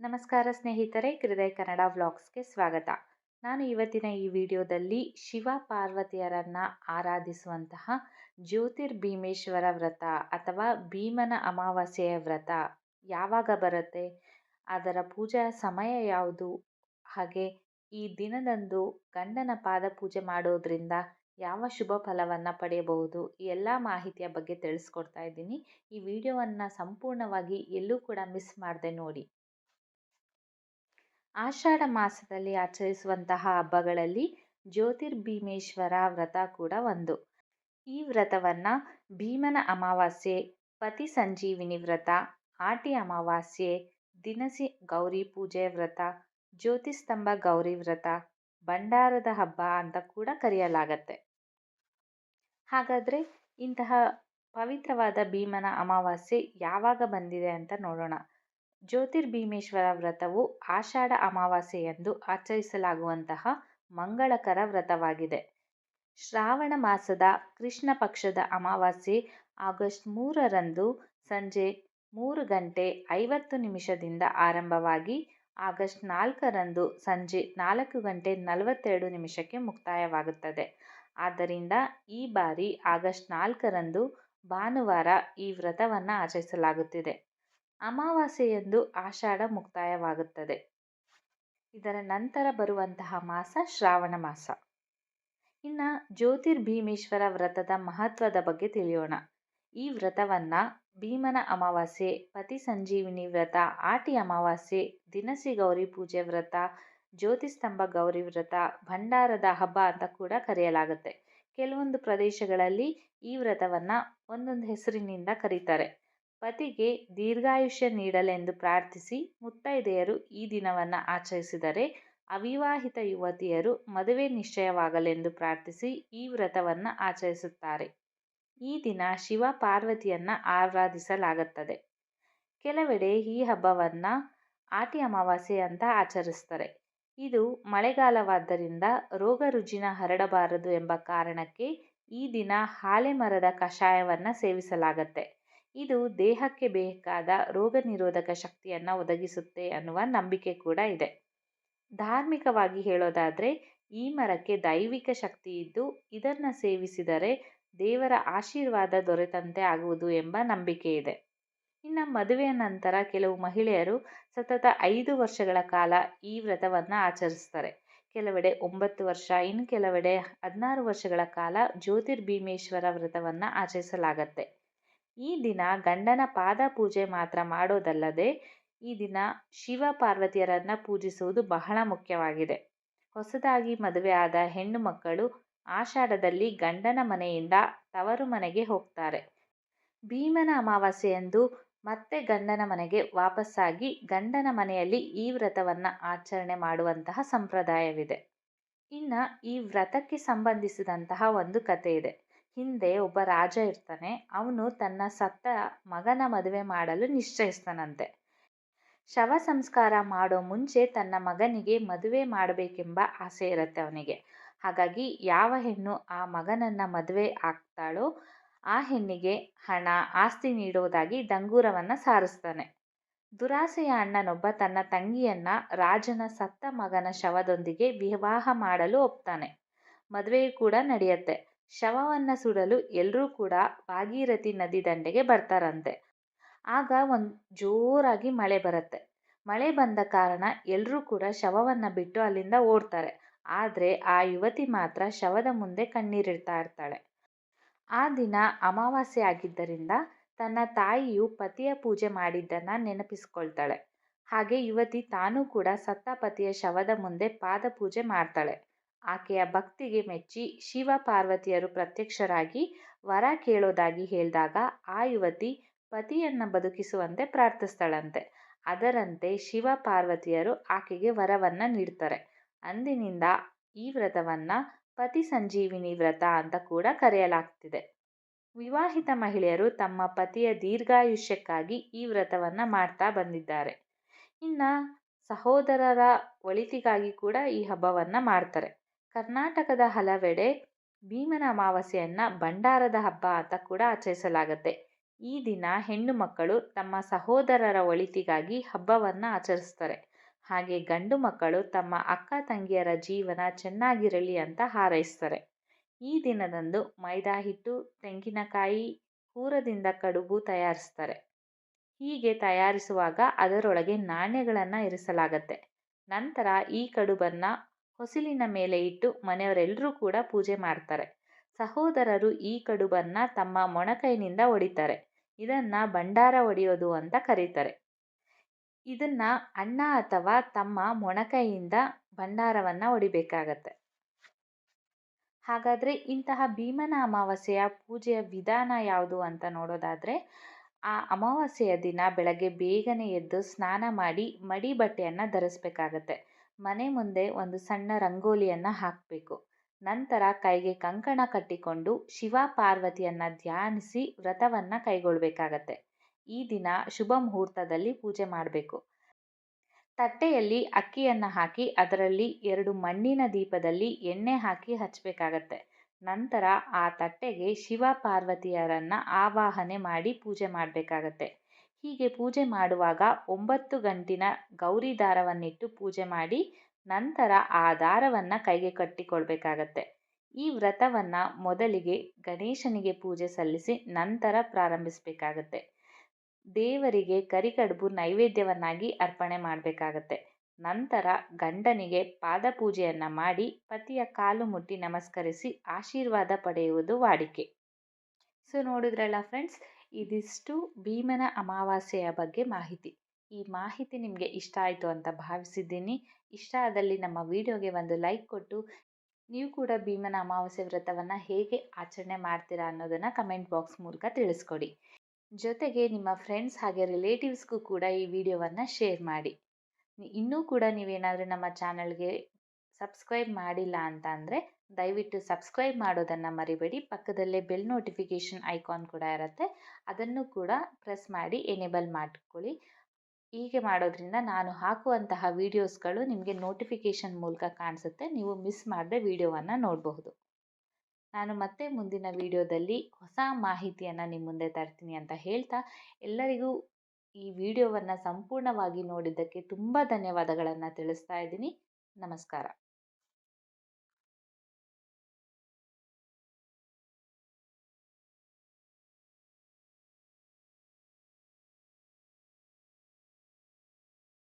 ನಮಸ್ಕಾರ ಸ್ನೇಹಿತರೆ, ಹೃದಯ ಕನ್ನಡ ವ್ಲಾಗ್ಸ್ಗೆ ಸ್ವಾಗತ. ನಾನು ಇವತ್ತಿನ ಈ ವಿಡಿಯೋದಲ್ಲಿ ಶಿವ ಪಾರ್ವತಿಯರನ್ನು ಆರಾಧಿಸುವಂತಹ ಜ್ಯೋತಿರ್ಭೀಮೇಶ್ವರ ವ್ರತ ಅಥವಾ ಭೀಮನ ಅಮಾವಾಸ್ಯೆಯ ವ್ರತ ಯಾವಾಗ ಬರುತ್ತೆ, ಅದರ ಪೂಜಾ ಸಮಯ ಯಾವುದು, ಹಾಗೆ ಈ ದಿನದಂದು ಗಂಡನ ಪಾದ ಪೂಜೆ ಮಾಡೋದ್ರಿಂದ ಯಾವ ಶುಭ ಫಲವನ್ನು ಪಡೆಯಬಹುದು, ಈ ಎಲ್ಲ ಮಾಹಿತಿಯ ಬಗ್ಗೆ ತಿಳಿಸ್ಕೊಡ್ತಾ ಇದ್ದೀನಿ. ಈ ವಿಡಿಯೋವನ್ನು ಸಂಪೂರ್ಣವಾಗಿ ಎಲ್ಲೂ ಕೂಡ ಮಿಸ್ ಮಾಡದೆ ನೋಡಿ. ಆಷಾಢ ಮಾಸದಲ್ಲಿ ಆಚರಿಸುವಂತಹ ಹಬ್ಬಗಳಲ್ಲಿ ಜ್ಯೋತಿರ್ಭೀಮೇಶ್ವರ ವ್ರತ ಕೂಡ ಒಂದು. ಈ ವ್ರತವನ್ನು ಭೀಮನ ಅಮಾವಾಸ್ಯೆ, ಪತಿ ಸಂಜೀವಿನಿ ವ್ರತ, ಆಟಿ ಅಮಾವಾಸ್ಯೆ, ದಿನಸಿ ಗೌರಿ ಪೂಜೆ ವ್ರತ, ಜ್ಯೋತಿಸ್ತಂಭ ಗೌರಿ ವ್ರತ, ಭಂಡಾರದ ಹಬ್ಬ ಅಂತ ಕೂಡ ಕರೆಯಲಾಗತ್ತೆ. ಹಾಗಾದರೆ ಇಂತಹ ಪವಿತ್ರವಾದ ಭೀಮನ ಅಮಾವಾಸ್ಯೆ ಯಾವಾಗ ಬಂದಿದೆ ಅಂತ ನೋಡೋಣ. ಜ್ಯೋತಿರ್ಭೀಮೇಶ್ವರ ವ್ರತವು ಆಷಾಢ ಅಮಾವಾಸ್ಯೆಯಂದು ಆಚರಿಸಲಾಗುವಂತಹ ಮಂಗಳಕರ ವ್ರತವಾಗಿದೆ. ಶ್ರಾವಣ ಮಾಸದ ಕೃಷ್ಣ ಪಕ್ಷದ ಅಮಾವಾಸ್ಯೆ ಆಗಸ್ಟ್ ಮೂರರಂದು ಸಂಜೆ ಮೂರು ಗಂಟೆ ಐವತ್ತು ನಿಮಿಷದಿಂದ ಆರಂಭವಾಗಿ ಆಗಸ್ಟ್ ನಾಲ್ಕರಂದು ಸಂಜೆ ನಾಲ್ಕು ಗಂಟೆ ನಲವತ್ತೆರಡು ನಿಮಿಷಕ್ಕೆ ಮುಕ್ತಾಯವಾಗುತ್ತದೆ. ಆದ್ದರಿಂದ ಈ ಬಾರಿ ಆಗಸ್ಟ್ ನಾಲ್ಕರಂದು ಭಾನುವಾರ ಈ ವ್ರತವನ್ನು ಆಚರಿಸಲಾಗುತ್ತಿದೆ. ಅಮಾವಾಸ್ಯೆಯಂದು ಆಷಾಢ ಮುಕ್ತಾಯವಾಗುತ್ತದೆ. ಇದರ ನಂತರ ಬರುವಂತಹ ಮಾಸ ಶ್ರಾವಣ ಮಾಸ. ಇನ್ನು ಜ್ಯೋತಿರ್ಭೀಮೇಶ್ವರ ವ್ರತದ ಮಹತ್ವದ ಬಗ್ಗೆ ತಿಳಿಯೋಣ. ಈ ವ್ರತವನ್ನು ಭೀಮನ ಅಮಾವಾಸ್ಯೆ, ಪತಿ ಸಂಜೀವಿನಿ ವ್ರತ, ಆಟಿ ಅಮಾವಾಸ್ಯೆ, ದಿನಸಿ ಗೌರಿ ಪೂಜೆ ವ್ರತ, ಜ್ಯೋತಿಸ್ತಂಭ ಗೌರಿ ವ್ರತ, ಭಂಡಾರದ ಹಬ್ಬ ಅಂತ ಕೂಡ ಕರೆಯಲಾಗುತ್ತೆ. ಕೆಲವೊಂದು ಪ್ರದೇಶಗಳಲ್ಲಿ ಈ ವ್ರತವನ್ನು ಒಂದೊಂದು ಹೆಸರಿನಿಂದ ಕರೀತಾರೆ. ಪತಿಗೆ ದೀರ್ಘಾಯುಷ್ಯ ನೀಡಲೆಂದು ಪ್ರಾರ್ಥಿಸಿ ಮುತ್ತೈದೆಯರು ಈ ದಿನವನ್ನು ಆಚರಿಸಿದರೆ ಅವಿವಾಹಿತ ಯುವತಿಯರು ಮದುವೆ ನಿಶ್ಚಯವಾಗಲೆಂದು ಪ್ರಾರ್ಥಿಸಿ ಈ ವ್ರತವನ್ನು ಆಚರಿಸುತ್ತಾರೆ. ಈ ದಿನ ಶಿವ ಪಾರ್ವತಿಯನ್ನು ಆರಾಧಿಸಲಾಗುತ್ತದೆ. ಕೆಲವೆಡೆ ಈ ಹಬ್ಬವನ್ನು ಆಟಿ ಅಮಾವಾಸ್ಯೆ ಅಂತ ಆಚರಿಸ್ತಾರೆ. ಇದು ಮಳೆಗಾಲವಾದ್ದರಿಂದ ರೋಗ ರುಜಿನ ಹರಡಬಾರದು ಎಂಬ ಕಾರಣಕ್ಕೆ ಈ ದಿನ ಹಾಲೆ ಮರದ ಕಷಾಯವನ್ನು ಸೇವಿಸಲಾಗತ್ತೆ. ಇದು ದೇಹಕ್ಕೆ ಬೇಕಾದ ರೋಗ ನಿರೋಧಕ ಶಕ್ತಿಯನ್ನು ಒದಗಿಸುತ್ತೆ ಅನ್ನುವ ನಂಬಿಕೆ ಕೂಡ ಇದೆ. ಧಾರ್ಮಿಕವಾಗಿ ಹೇಳೋದಾದರೆ ಈ ಮರಕ್ಕೆ ದೈವಿಕ ಶಕ್ತಿ ಇದ್ದು ಇದನ್ನು ಸೇವಿಸಿದರೆ ದೇವರ ಆಶೀರ್ವಾದ ದೊರೆತಂತೆ ಆಗುವುದು ಎಂಬ ನಂಬಿಕೆ ಇದೆ. ಇನ್ನು ಮದುವೆಯ ನಂತರ ಕೆಲವು ಮಹಿಳೆಯರು ಸತತ ಐದು ವರ್ಷಗಳ ಕಾಲ ಈ ವ್ರತವನ್ನು ಆಚರಿಸ್ತಾರೆ. ಕೆಲವೆಡೆ ಒಂಬತ್ತು ವರ್ಷ ಇನ್ನು ಕೆಲವೆಡೆ ಹದಿನಾರು ವರ್ಷಗಳ ಕಾಲ ಜ್ಯೋತಿರ್ಭೀಮೇಶ್ವರ ವ್ರತವನ್ನು ಆಚರಿಸಲಾಗತ್ತೆ. ಈ ದಿನ ಗಂಡನ ಪಾದ ಪೂಜೆ ಮಾತ್ರ ಮಾಡೋದಲ್ಲದೆ ಈ ದಿನ ಶಿವ ಪಾರ್ವತಿಯರನ್ನು ಪೂಜಿಸುವುದು ಬಹಳ ಮುಖ್ಯವಾಗಿದೆ. ಹೊಸದಾಗಿ ಮದುವೆ ಆದ ಹೆಣ್ಣು ಮಕ್ಕಳು ಆಷಾಢದಲ್ಲಿ ಗಂಡನ ಮನೆಯಿಂದ ತವರು ಮನೆಗೆ ಹೋಗ್ತಾರೆ. ಭೀಮನ ಅಮಾವಾಸ್ಯೆಯಂದು ಮತ್ತೆ ಗಂಡನ ಮನೆಗೆ ವಾಪಸ್ಸಾಗಿ ಗಂಡನ ಮನೆಯಲ್ಲಿ ಈ ವ್ರತವನ್ನು ಆಚರಣೆ ಮಾಡುವಂತಹ ಸಂಪ್ರದಾಯವಿದೆ. ಇನ್ನು ಈ ವ್ರತಕ್ಕೆ ಸಂಬಂಧಿಸಿದಂತಹ ಒಂದು ಕಥೆ ಇದೆ ಹಿಂದೆ ಒಬ್ಬ ರಾಜ ಇರ್ತಾನೆ. ಅವನು ತನ್ನ ಸತ್ತ ಮಗನ ಮದುವೆ ಮಾಡಲು ನಿಶ್ಚಯಿಸ್ತಾನಂತೆ. ಶವ ಸಂಸ್ಕಾರ ಮಾಡೋ ಮುಂಚೆ ತನ್ನ ಮಗನಿಗೆ ಮದುವೆ ಮಾಡಬೇಕೆಂಬ ಆಸೆ ಇರುತ್ತೆ ಅವನಿಗೆ. ಹಾಗಾಗಿ ಯಾವ ಹೆಣ್ಣು ಆ ಮಗನನ್ನು ಮದುವೆ ಆಗ್ತಾಳೋ ಆ ಹೆಣ್ಣಿಗೆ ಹಣ, ಆಸ್ತಿ ನೀಡುವುದಾಗಿ ಡಂಗೂರವನ್ನು ಸಾರಿಸ್ತಾನೆ. ದುರಾಸೆಯ ಅಣ್ಣನೊಬ್ಬ ತನ್ನ ತಂಗಿಯನ್ನ ರಾಜನ ಸತ್ತ ಮಗನ ಶವದೊಂದಿಗೆ ವಿವಾಹ ಮಾಡಲು ಒಪ್ತಾನೆ. ಮದುವೆಯು ಕೂಡ ನಡೆಯುತ್ತೆ. ಶವವನ್ನು ಸುಡಲು ಎಲ್ಲರೂ ಕೂಡ ಭಾಗೀರಥಿ ನದಿ ದಂಡೆಗೆ ಬರ್ತಾರಂತೆ. ಆಗ ಒಂದು ಜೋರಾಗಿ ಮಳೆ ಬರುತ್ತೆ. ಮಳೆ ಬಂದ ಕಾರಣ ಎಲ್ಲರೂ ಕೂಡ ಶವವನ್ನು ಬಿಟ್ಟು ಅಲ್ಲಿಂದ ಓಡ್ತಾರೆ. ಆದರೆ ಆ ಯುವತಿ ಮಾತ್ರ ಶವದ ಮುಂದೆ ಕಣ್ಣೀರಿಡ್ತಾ ಇರ್ತಾಳೆ. ಆ ದಿನ ಅಮಾವಾಸ್ಯೆ ಆಗಿದ್ದರಿಂದ ತನ್ನ ತಾಯಿಯು ಪತಿಯ ಪೂಜೆ ಮಾಡಿದ್ದನ್ನು ನೆನಪಿಸ್ಕೊಳ್ತಾಳೆ. ಹಾಗೆ ಯುವತಿ ತಾನೂ ಕೂಡ ಸತ್ತ ಪತಿಯ ಶವದ ಮುಂದೆ ಪಾದ ಪೂಜೆ ಮಾಡ್ತಾಳೆ. ಆಕೆಯ ಭಕ್ತಿಗೆ ಮೆಚ್ಚಿ ಶಿವ ಪಾರ್ವತಿಯರು ಪ್ರತ್ಯಕ್ಷರಾಗಿ ವರ ಕೇಳೋದಾಗಿ ಹೇಳಿದಾಗ ಆ ಯುವತಿ ಪತಿಯನ್ನು ಬದುಕಿಸುವಂತೆ ಪ್ರಾರ್ಥಿಸ್ತಾಳಂತೆ. ಅದರಂತೆ ಶಿವ ಪಾರ್ವತಿಯರು ಆಕೆಗೆ ವರವನ್ನು ನೀಡ್ತಾರೆ. ಅಂದಿನಿಂದ ಈ ವ್ರತವನ್ನು ಪತಿ ಸಂಜೀವಿನಿ ವ್ರತ ಅಂತ ಕೂಡ ಕರೆಯಲಾಗ್ತಿದೆ. ವಿವಾಹಿತ ಮಹಿಳೆಯರು ತಮ್ಮ ಪತಿಯ ದೀರ್ಘಾಯುಷ್ಯಕ್ಕಾಗಿ ಈ ವ್ರತವನ್ನು ಮಾಡ್ತಾ ಬಂದಿದ್ದಾರೆ. ಇನ್ನು ಸಹೋದರರ ಒಳಿತಿಗಾಗಿ ಕೂಡ ಈ ಹಬ್ಬವನ್ನು ಮಾಡ್ತಾರೆ. ಕರ್ನಾಟಕದ ಹಲವೆಡೆ ಭೀಮನ ಅಮಾವಾಸ್ಯೆಯನ್ನು ಭಂಡಾರದ ಹಬ್ಬ ಅಂತ ಕೂಡ ಆಚರಿಸಲಾಗುತ್ತೆ. ಈ ದಿನ ಹೆಣ್ಣು ಮಕ್ಕಳು ತಮ್ಮ ಸಹೋದರರ ಒಳಿತಿಗಾಗಿ ಹಬ್ಬವನ್ನು ಆಚರಿಸ್ತಾರೆ. ಹಾಗೆ ಗಂಡು ಮಕ್ಕಳು ತಮ್ಮ ಅಕ್ಕ ತಂಗಿಯರ ಜೀವನ ಚೆನ್ನಾಗಿರಲಿ ಅಂತ ಹಾರೈಸ್ತಾರೆ. ಈ ದಿನದಂದು ಮೈದಾ ಹಿಟ್ಟು ತೆಂಗಿನಕಾಯಿ, ಹೂರದಿಂದ ಕಡುಬು ತಯಾರಿಸ್ತಾರೆ. ಹೀಗೆ ತಯಾರಿಸುವಾಗ ಅದರೊಳಗೆ ನಾಣ್ಯಗಳನ್ನು ಇರಿಸಲಾಗತ್ತೆ. ನಂತರ ಈ ಕಡುಬನ್ನು ಹೊಸಿಲಿನ ಮೇಲೆ ಇಟ್ಟು ಮನೆಯವರೆಲ್ಲರೂ ಕೂಡ ಪೂಜೆ ಮಾಡ್ತಾರೆ. ಸಹೋದರರು ಈ ಕಡುಬನ್ನು ತಮ್ಮ ಮೊಣಕೈನಿಂದ ಒಡಿತಾರೆ. ಇದನ್ನು ಭಂಡಾರ ಹೊಡೆಯೋದು ಅಂತ ಕರೀತಾರೆ. ಇದನ್ನ ಅಣ್ಣ ಅಥವಾ ತಮ್ಮ ಮೊಣಕೈಯಿಂದ ಭಂಡಾರವನ್ನು ಹೊಡಿಬೇಕಾಗತ್ತೆ ಹಾಗಾದರೆ ಇಂತಹ ಭೀಮನ ಅಮಾವಾಸ್ಯೆಯ ಪೂಜೆಯ ವಿಧಾನ ಯಾವುದು ಅಂತ ನೋಡೋದಾದರೆ, ಆ ಅಮಾವಾಸ್ಯೆಯ ದಿನ ಬೆಳಗ್ಗೆ ಬೇಗನೆ ಎದ್ದು ಸ್ನಾನ ಮಾಡಿ ಮಡಿ ಬಟ್ಟೆಯನ್ನು ಧರಿಸ್ಬೇಕಾಗತ್ತೆ. ಮನೆ ಮುಂದೆ ಒಂದು ಸಣ್ಣ ರಂಗೋಲಿಯನ್ನು ಹಾಕಬೇಕು. ನಂತರ ಕೈಗೆ ಕಂಕಣ ಕಟ್ಟಿಕೊಂಡು ಶಿವ ಪಾರ್ವತಿಯನ್ನು ಧ್ಯಾನಿಸಿ ವ್ರತವನ್ನು ಕೈಗೊಳ್ಳಬೇಕಾಗತ್ತೆ ಈ ದಿನ ಶುಭ ಮುಹೂರ್ತದಲ್ಲಿ ಪೂಜೆ ಮಾಡಬೇಕು. ತಟ್ಟೆಯಲ್ಲಿ ಅಕ್ಕಿಯನ್ನು ಹಾಕಿ ಅದರಲ್ಲಿ ಎರಡು ಮಣ್ಣಿನ ದೀಪದಲ್ಲಿ ಎಣ್ಣೆ ಹಾಕಿ ಹಚ್ಚಬೇಕಾಗತ್ತೆ ನಂತರ ಆ ತಟ್ಟೆಗೆ ಶಿವ ಪಾರ್ವತಿಯರನ್ನು ಆವಾಹನೆ ಮಾಡಿ ಪೂಜೆ ಮಾಡಬೇಕಾಗತ್ತೆ. ಹೀಗೆ ಪೂಜೆ ಮಾಡುವಾಗ ಒಂಬತ್ತು ಗಂಟಿನ ಗೌರಿ ದಾರವನ್ನಿಟ್ಟು ಪೂಜೆ ಮಾಡಿ ನಂತರ ಆ ದಾರವನ್ನು ಕೈಗೆ ಕಟ್ಟಿಕೊಳ್ಬೇಕಾಗತ್ತೆ. ಈ ವ್ರತವನ್ನು ಮೊದಲಿಗೆ ಗಣೇಶನಿಗೆ ಪೂಜೆ ಸಲ್ಲಿಸಿ ನಂತರ ಪ್ರಾರಂಭಿಸಬೇಕಾಗತ್ತೆ. ದೇವರಿಗೆ ಕರಿಕಡುಬು ನೈವೇದ್ಯವನ್ನಾಗಿ ಅರ್ಪಣೆ ಮಾಡಬೇಕಾಗತ್ತೆ. ನಂತರ ಗಂಡನಿಗೆ ಪಾದಪೂಜೆಯನ್ನು ಮಾಡಿ ಪತಿಯ ಕಾಲು ಮುಟ್ಟಿ ನಮಸ್ಕರಿಸಿ ಆಶೀರ್ವಾದ ಪಡೆಯುವುದು ವಾಡಿಕೆ. ಸೊ ನೋಡಿದ್ರಲ್ಲ ಫ್ರೆಂಡ್ಸ್ ಇದಿಷ್ಟು ಭೀಮನ ಅಮಾವಾಸ್ಯೆಯ ಬಗ್ಗೆ ಮಾಹಿತಿ. ಈ ಮಾಹಿತಿ ನಿಮಗೆ ಇಷ್ಟ ಆಯಿತು ಅಂತ ಭಾವಿಸಿದ್ದೀನಿ. ಇಷ್ಟ ಆದಲ್ಲಿ ನಮ್ಮ ವಿಡಿಯೋಗೆ ಒಂದು ಲೈಕ್ ಕೊಟ್ಟು, ನೀವು ಕೂಡ ಭೀಮನ ಅಮಾವಾಸ್ಯೆ ವ್ರತವನ್ನು ಹೇಗೆ ಆಚರಣೆ ಮಾಡ್ತೀರಾ ಅನ್ನೋದನ್ನು ಕಮೆಂಟ್ ಬಾಕ್ಸ್ ಮೂಲಕ ತಿಳಿಸ್ಕೊಡಿ. ಜೊತೆಗೆ ನಿಮ್ಮ ಫ್ರೆಂಡ್ಸ್ ಹಾಗೆ ರಿಲೇಟಿವ್ಸ್ಗೂ ಕೂಡ ಈ ವಿಡಿಯೋವನ್ನು ಶೇರ್ ಮಾಡಿ. ಇನ್ನೂ ಕೂಡ ನೀವೇನಾದರೂ ನಮ್ಮ ಚಾನಲ್ಗೆ ಸಬ್ಸ್ಕ್ರೈಬ್ ಮಾಡಿಲ್ಲ ಅಂತ ಅಂದರೆ ದಯವಿಟ್ಟು ಸಬ್ಸ್ಕ್ರೈಬ್ ಮಾಡೋದನ್ನು ಮರಿಬೇಡಿ. ಪಕ್ಕದಲ್ಲೇ ಬೆಲ್ ನೋಟಿಫಿಕೇಷನ್ ಐಕಾನ್ ಕೂಡ ಇರುತ್ತೆ. ಅದನ್ನು ಕೂಡ ಪ್ರೆಸ್ ಮಾಡಿ ಎನೇಬಲ್ ಮಾಡಿಕೊಳ್ಳಿ. ಹೀಗೆ ಮಾಡೋದ್ರಿಂದ ನಾನು ಹಾಕುವಂತಹ ವೀಡಿಯೋಸ್ಗಳು ನಿಮಗೆ ನೋಟಿಫಿಕೇಷನ್ ಮೂಲಕ ಕಾಣಿಸುತ್ತೆ. ನೀವು ಮಿಸ್ ಮಾಡದೆ ವಿಡಿಯೋವನ್ನು ನೋಡಬಹುದು. ನಾನು ಮತ್ತೆ ಮುಂದಿನ ವಿಡಿಯೋದಲ್ಲಿ ಹೊಸ ಮಾಹಿತಿಯನ್ನು ನಿಮ್ಮ ಮುಂದೆ ತರ್ತೀನಿ ಅಂತ ಹೇಳ್ತಾ ಎಲ್ಲರಿಗೂ ಈ ವಿಡಿಯೋವನ್ನು ಸಂಪೂರ್ಣವಾಗಿ ನೋಡಿದ್ದಕ್ಕೆ ತುಂಬ ಧನ್ಯವಾದಗಳನ್ನು ತಿಳಿಸ್ತಾ ಇದ್ದೀನಿ. ನಮಸ್ಕಾರ.